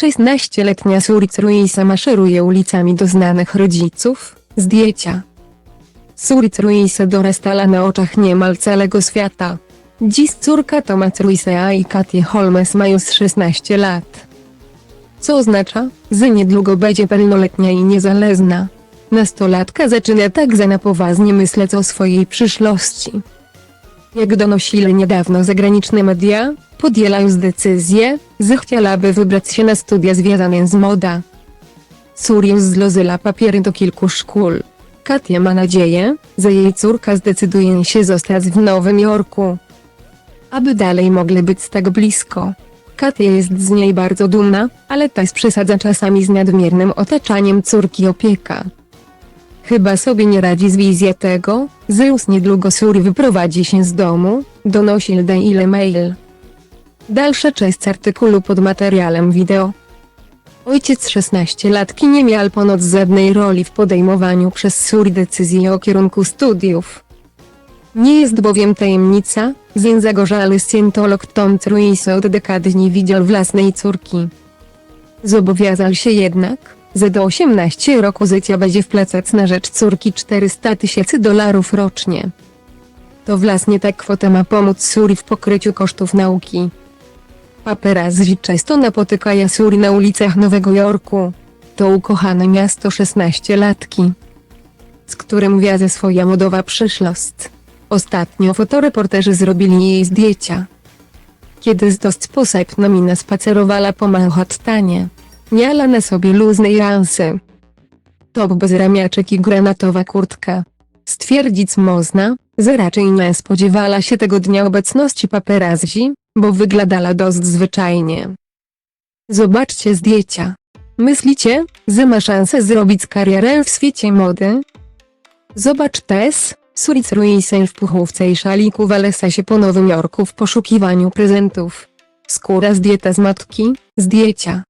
16-letnia Suric Ruisa maszeruje ulicami do znanych rodziców, zdjęcia. Suric Ruisa dorastała na oczach niemal całego świata. Dziś córka Tomac Ruisea i Katie Holmes ma już 16 lat. Co oznacza, że niedługo będzie pełnoletnia i niezależna. Nastolatka zaczyna także na poważnie myśleć o swojej przyszłości. Jak donosili niedawno zagraniczne media, podjęła już decyzję, że chciałaby wybrać się na studia związane z moda. Surius zlożyła papiery do kilku szkół. Katia ma nadzieję, że jej córka zdecyduje się zostać w Nowym Jorku. Aby dalej mogli być tak blisko. Katia jest z niej bardzo dumna, ale też przesadza czasami z nadmiernym otaczaniem córki opieka. Chyba sobie nie radzi z wizją tego, już niedługo Suri wyprowadzi się z domu, donosi Daily Mail. Dalsza część artykułu pod materiałem wideo. Ojciec 16-latki nie miał ponoć żadnej roli w podejmowaniu przez Suri decyzji o kierunku studiów. Nie jest bowiem tajemnica, że zagorzały scientolog Tom Truiso od dekady nie widział własnej córki. Zobowiązał się jednak, że do 18 roku życia będzie wpłacać na rzecz córki 400 tysięcy dolarów rocznie. To właśnie ta kwota ma pomóc Suri w pokryciu kosztów nauki. Paparazzi często napotykają Suri na ulicach Nowego Jorku. To ukochane miasto 16-latki, z którym wiąże swoja modowa przyszłość. Ostatnio fotoreporterzy zrobili jej zdjęcia. Kiedy z dość posępną minę spacerowała po Manhattanie, miała na sobie luzne jansy. Top bez ramiaczek i granatowa kurtka. Stwierdzić można, że raczej nie spodziewała się tego dnia obecności paparazzi, bo wyglądała dość zwyczajnie. Zobaczcie zdjęcia. Myślicie, że ma szansę zrobić karierę w świecie mody? Zobacz Tess, Suric Ruisen w puchówce i szaliku walesa się po Nowym Jorku w poszukiwaniu prezentów. Skóra zdjęta z matki, zdjęcia.